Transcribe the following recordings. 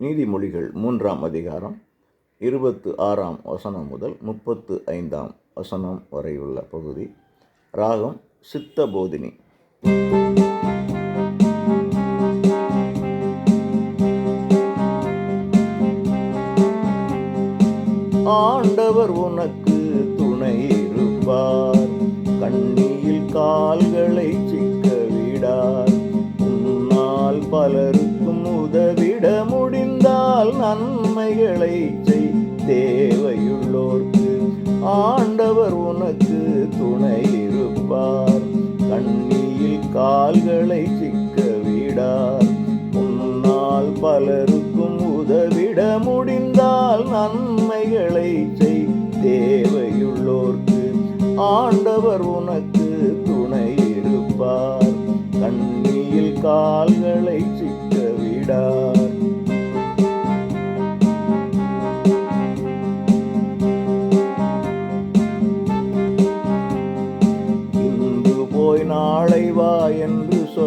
நீதிமொழிகள் மூன்றாம் அதிகாரம் இருபத்து ஆறாம் வசனம் முதல் முப்பத்து ஐந்தாம் வசனம் வரையுள்ள பகுதி. ராகம் சித்தபோதினி ஆண்டவர் உனக்கு துணை இருப்பார். ஆண்டவர் உனக்கு துணை இருப்பார். கண்ணியில் கால்களை சிக்க விடார். உன்னால் பலருக்கும் உதவிட முடிந்தால் நன்மைகளை செய். தேவையுள்ளோர்க்கு ஆண்டவர் உனக்கு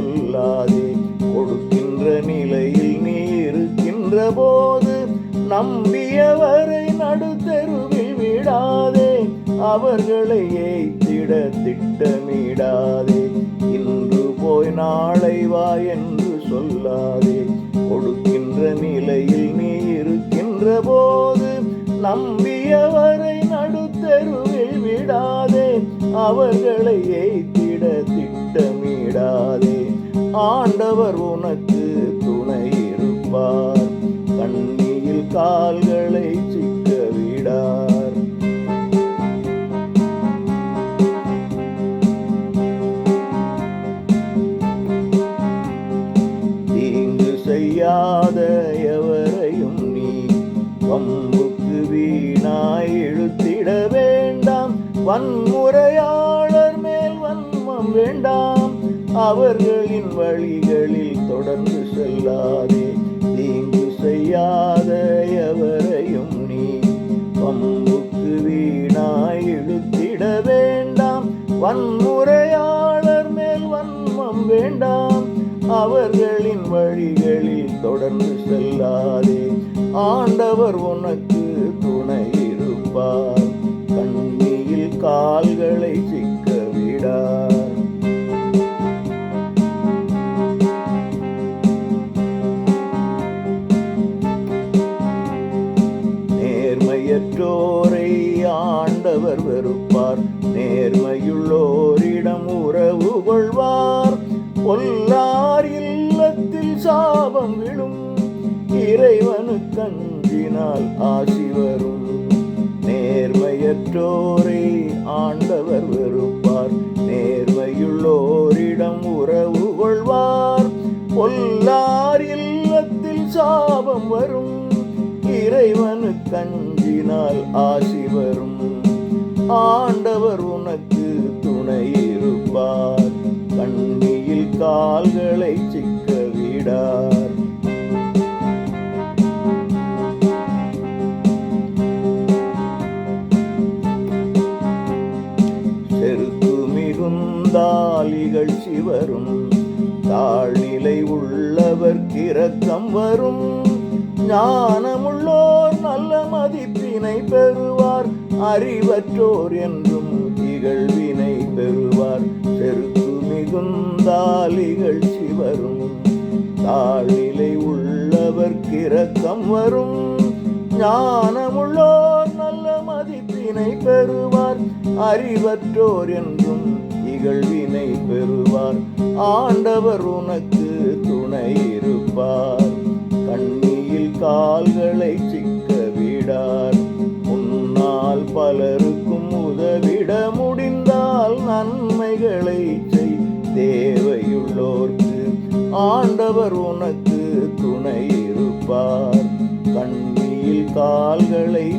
சொல்லாதே கொடுக்கின்ற நிலையில் நீ இருக்கின்ற போது நம்பியவரை நடுத்தருவில் விடாதே அவர்களை ஏய்த்திட திட்டமிடாதே. இன்று போய் நாளை வா என்று சொல்லாதே கொடுக்கின்ற நிலையில் நீ இருக்கின்ற போது நம்பியவரை நடுத்தருவில் விடாதே அவர்களை ஏய்த்திட திட்டமிடாதே. ஆண்டவர் உனக்கு துணை இருப்பார். கண்ணியில் கால்களை சிக்க விடார் தீங்கு செய்யாத எவரையும் நீ வம்புக்கு வீணாய் இழுத்திட வேண்டாம். வன்முறையாளர் மேல் வன்மம் வேண்டாம். அவர்களின் வழிகளில் தொடர்ந்து செல்லாதே. தீங்கு செய்யாத எவரையும் நீ பம்புக்கு வீணாய் இழுத்திட வேண்டாம். வன்முறையாளர் மேல் வன்மம் வேண்டாம். அவர்களின் வழிகளில் தொடர்ந்து செல்லாதே. ஆண்டவர் உனக்கு நேர்மையுள்ளோரை ஆண்டவர் வெறுப்பார். நேர்மையுள்ளோரிடம் உறவு கொள்வார். பொல்லார் இல்லத்தில் சாபம் விழும். இறைவனுக்கு அஞ்சினால் ஆசி வரும். நேர்மையற்றோரை ஆண்டவர் வெறுப்பார். நேர்மையுள்ளோரிடம் உறவு கொள்வார். பொல்லார் இல்லத்தில் சாபம் வரும். இறைவனு கஞ்சினால் ஆசி வரும். ஆண்டவர் உனக்கு துணை இருப்பார். கண்ணியில் கால்களை சிக்க விடார் செருக்கு மிகுந்தாலிகள் சிவரும். வரும் தாழ்நிலை உள்ளவர் கிரக்கம் வரும். ஞானமுள்ளோர் நல்ல மதிப்பினை பெறுவார். அறிவற்றோர் என்றும் இகழ்வினை பெறுவார். செருக்கு மிகுந்தால் இகழ்ச்சி வரும் தாழ்நிலை உள்ளவர் கிறக்கம் வரும். ஞானமுள்ளோர் நல்ல மதிப்பினை பெறுவார். அறிவற்றோர் என்றும் இகழ்வினை பெறுவார். ஆண்டவர் உனக்கு துணை இருப்பார். கண்ணீர் கால்களை சிக்க விடார் முன்னால் பலருக்கும் உதவிட முடிந்தால் நன்மைகளை செய். தேவையுள்ளோர்க்கு ஆண்டவர் உனக்கு துணை இருப்பார். கண்ணியில் கால்களை